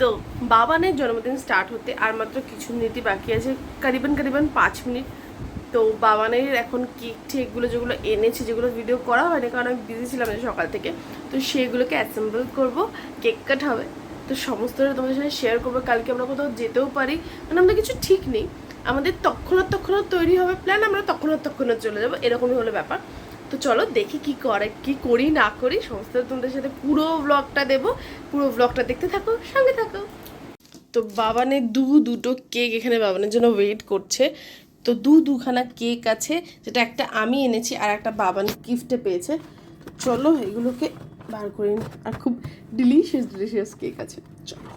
তো বাবানের জন্মদিন স্টার্ট হতে আর মাত্র কিছু মিনিটই বাকি আছে, কারিবান কারিবান পাঁচ মিনিট তো বাবানের এখন কেক ঠেকগুলো যেগুলো এনেছে, যেগুলো ভিডিও করা হয়নি, কারণ আমি বিজি ছিলাম সকাল থেকে, তো সেগুলোকে অ্যাসেম্বল করব কেক কাট হবে। তো সমস্তটা তোমাদের সাথে শেয়ার করব, কালকে আমরা কোথাও যেতেও পারি। মানে আমাদের কিছু ঠিক নেই। আমাদের তৎক্ষণাৎ তৎক্ষণাৎ তৈরি হবে প্ল্যান আমরা তৎক্ষণাৎ তৎক্ষণাৎ চলে যাব, এরকমই হলো ব্যাপার। তো চলো দেখি কি করে, কি করি, না করি, সমস্ত তোমাদের সাথে পুরো ব্লগটা দেবো। পুরো ব্লগটা দেখতে থাকো, সঙ্গে থাকো। তো বাবানের দু দুটো কেক এখানে বাবানের জন্য ওয়েট করছে। তো দু দুখানা কেক আছে, যেটা একটা আমি এনেছি আর একটা বাবান গিফটে পেয়েছে। চলো এগুলোকে বার করে আর খুব ডিলিশিয়াস ডিলিশিয়াস কেক আছে। চলো।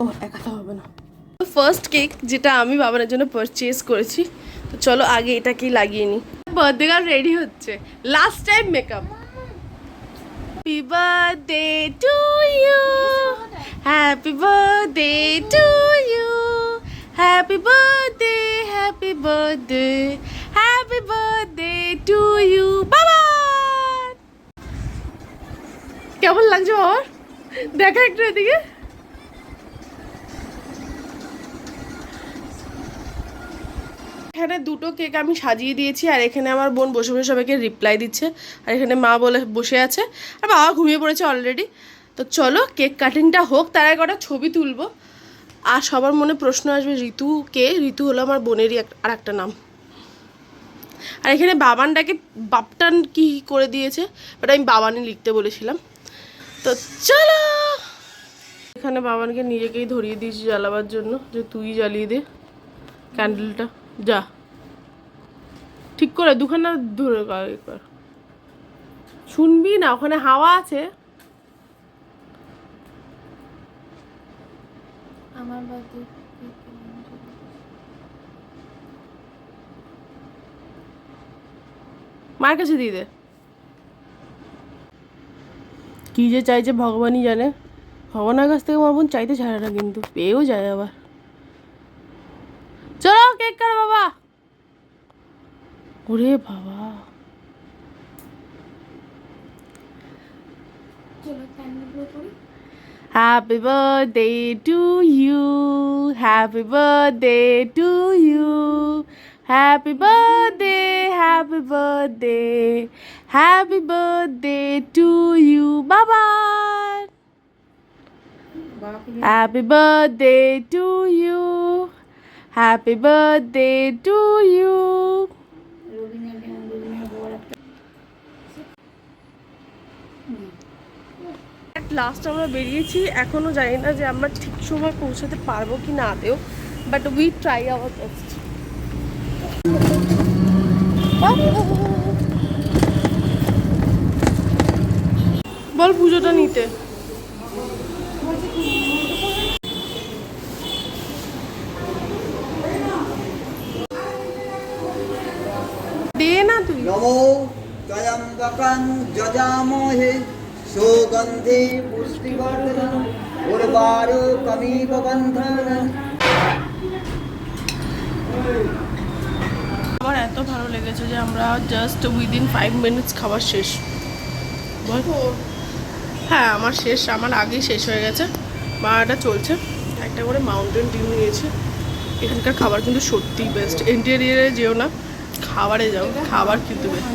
ও একাতে হবে না। ফার্স্ট কেক যেটা আমি বাবানের জন্য পারচেস করেছি। তো চলো আগে এটাকেই লাগিয়ে নিই বার্থডে গার্ল রেডি হচ্ছে। Last time makeup happy birthday to you happy birthday to you happy birthday happy birthday happy birthday to you বাবা কেমন লাগছে বাবার? দেখা একটু এদিকে। এখানে দুটো কেক আমি সাজিয়ে দিয়েছি, আর এখানে আমার বোন বসে বসে সবাইকে রিপ্লাই দিচ্ছে, আর এখানে মা বলে বসে আছে, আর বাবা ঘুমিয়ে পড়েছে অলরেডি তো চলো কেক কাটিংটা হোক, তার আগে কটা ছবি তুলবো। আর সবার মনে প্রশ্ন আসবে, ঋতু কে? ঋতু হলো আমার বোনেরই আর একটা নাম। আর এখানে বাবানটাকে বাপটান কি করে দিয়েছে বাট আমি বাবানই লিখতে বলেছিলাম। তো চলো! এখানে বাবানকে নিজেকেই ধরিয়ে দিয়েছি জ্বালাবার জন্য, যে তুই জ্বালিয়ে দে ক্যান্ডেলটা যা। ঠিক করে দুখানা ধরে কর শুনবি না ওখানে হাওয়া আছে। আমার বাড়িতে মার কাছে দিয়ে দে। কি যে চাইছে ভগবানই জানে। ভগবানের কাছ থেকে আমার বোন চাইতে ছাড়ে না কিন্তু পেয়েও যায় আবার চলো কেক কাট বাবা ওরে বাবা Happy birthday to you. Happy birthday to you. Happy birthday, happy birthday. Happy birthday to you. Bye bye. Happy birthday to you. Happy birthday to you. Rabindra Rabindra বড় একটা লাস্ট আমরা বেরিয়েছি, এখনও জানি না যে আমরা ঠিক সময় পৌঁছাতে পারব কি না আদেও but we try our best বল পুজোটা নিতে। দে না তুই। নমো ত্রয়ম্বকং যজামহে সুগন্ধি পুষ্টিবর্ধন উর্বারো কমিব বন্ধন আমার এত ভালো লেগেছে যে আমরা জাস্ট উইদিন ফাইভ মিনিটস খাবার শেষ। হ্যাঁ আমার শেষ, আমার আগেই শেষ হয়ে গেছে। মাটা চলছে। একটা করে মাউন্টেন ডিউ নিয়েছে। এখানকার খাবার কিন্তু সত্যিই বেস্ট ইন্টেরিয়ারে যেও না, খাবারে যাও, খাবার কিন্তু বেস্ট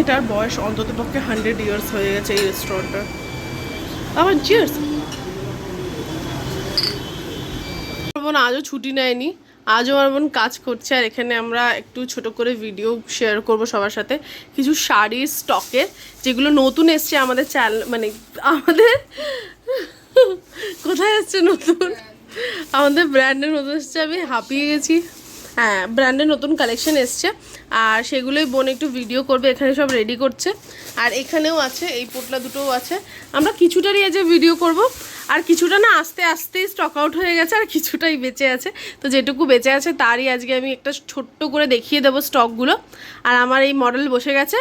এটার বয়স অন্তত পক্ষে হান্ড্রেড ইয়ার্স হয়ে গেছে এই রেস্টুরেন্টটা আবার আমার বোন আজও ছুটি নেয়নি, আজও আমার বোন কাজ করছে, আর এখানে আমরা একটু ছোট করে ভিডিও শেয়ার করব সবার সাথে। কিছু শাড়ির স্টকের যেগুলো নতুন এসছে আমাদের চ্যানেল মানে আমাদের কোথায় এসছে নতুন? আমাদের ব্র্যান্ডের নতুন এসছে, আমি হাঁপিয়ে গেছি। হ্যাঁ ব্র্যান্ডের নতুন কালেকশন এসছে। আর সেগুলোই বোন একটু ভিডিও করবে, এখানে সব রেডি করছে। আর এখানেও আছে, এই পোটলা দুটোও আছে। আমরা কিছুটারই আজ ভিডিও করব। আর কিছুটা না আস্তে আস্তেই স্টক আউট হয়ে গেছে, আর কিছুটাই বেঁচে আছে। তো যেটুকু বেঁচে আছে, তারই আজকে আমি একটা ছোট্ট করে দেখিয়ে দেবো স্টকগুলো আর আমার এই মডেল বসে গেছে।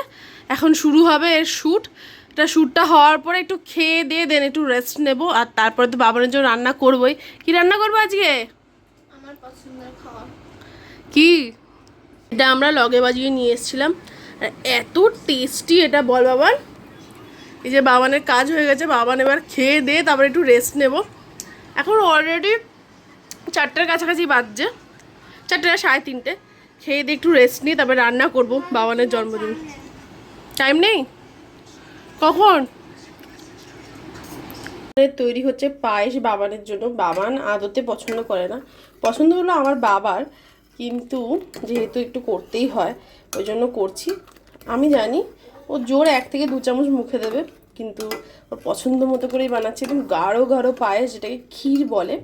এখন শুরু হবে এর শ্যুট এটা শ্যুটটা হওয়ার পরে একটু খেয়ে দিয়ে দেন, একটু রেস্ট নেব। আর তারপরে তো বাবানের জন্য রান্না করবোই। কি রান্না করব আজকে? আমার পছন্দের খাওয়া কি? এটা আমরা লগে বাজিয়ে নিয়ে এসেছিলাম। এত টেস্টি এটা, বল বাবার এই যে বাবানের কাজ হয়ে গেছে, বাবান এবার খেয়ে দিয়ে তারপরে একটু রেস্ট নেব। এখন অলরেডি চারটার কাছাকাছি বাজছে। চারটে সাড়ে তিনটে। খেয়ে দিয়ে একটু রেস্ট নিই তারপরে রান্না করব বাবানের জন্মদিন। টাইম নেই? কখন? তৈরি হচ্ছে পায়েস বাবানের জন্য। বাবান আদতে পছন্দ করে না। পছন্দ হলো আমার বাবার। কিন্তু যেহেতু একটু করতেই হয়, ওই জন্য করছি। আমি জানি, ও জোর এক থেকে দু চামচ মুখে দেবে, কিন্তু ওর পছন্দ মতো করেই বানাচ্ছি একদম গাঢ় গাঢ় পায়েস যেটাকে ক্ষীর বলে,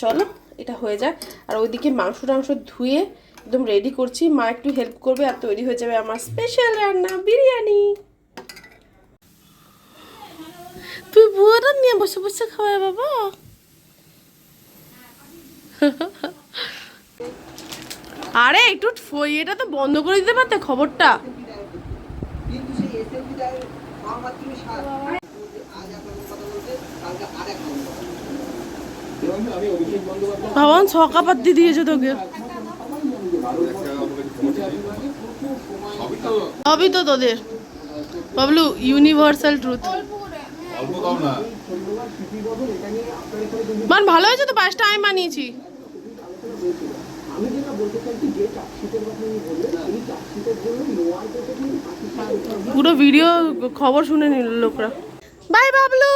চলো এটা হয়ে যাক। আর ওইদিকে মাংস টাংস ধুয়ে একদম রেডি করছি। মা একটু হেল্প করবে আর তৈরি হয়ে যাবে আমার স্পেশাল রান্না, বিরিয়ানি। তুই বুয়াটা নিয়ে বসে বসে খাওয়াই বাবা। আরে, একটু ইয়েটা তো বন্ধ করে দিতে পারতে খবরটা। ভগবান ছকা দিয়েছে তোকে। সবই তো তোদের। বাবলু ইউনিভার্সাল ট্রুথ মান, ভালো হয়েছে তো, পাঁচটা আমি বানিয়েছি। পুরো ভিডিও খবর শুনে নিল লোকরা। বাই বাবলু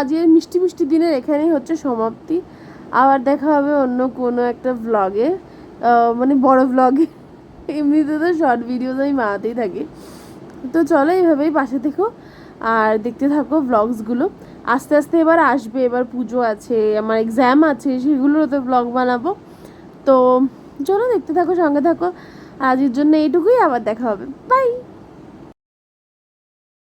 আজকের মিষ্টি মিষ্টি দিনের এখানেই হচ্ছে সমাপ্তি। আবার দেখা হবে অন্য কোনো একটা ব্লগে মানে বড় ব্লগে এমনিতে তো শর্ট ভিডিওস আমি বানাতেই থাকি। তো চলো এইভাবেই পাশে থেকো। আর দেখতে থাকো ব্লগসগুলো আস্তে আস্তে এবার আসবে, এবার পুজো আছে, আমার এক্সাম আছে, সেগুলোতে ব্লগ বানাবো। তো চলো দেখতে থাকো, সঙ্গে থাকো। আজের জন্য এইটুকুই, আবার দেখা হবে। বাই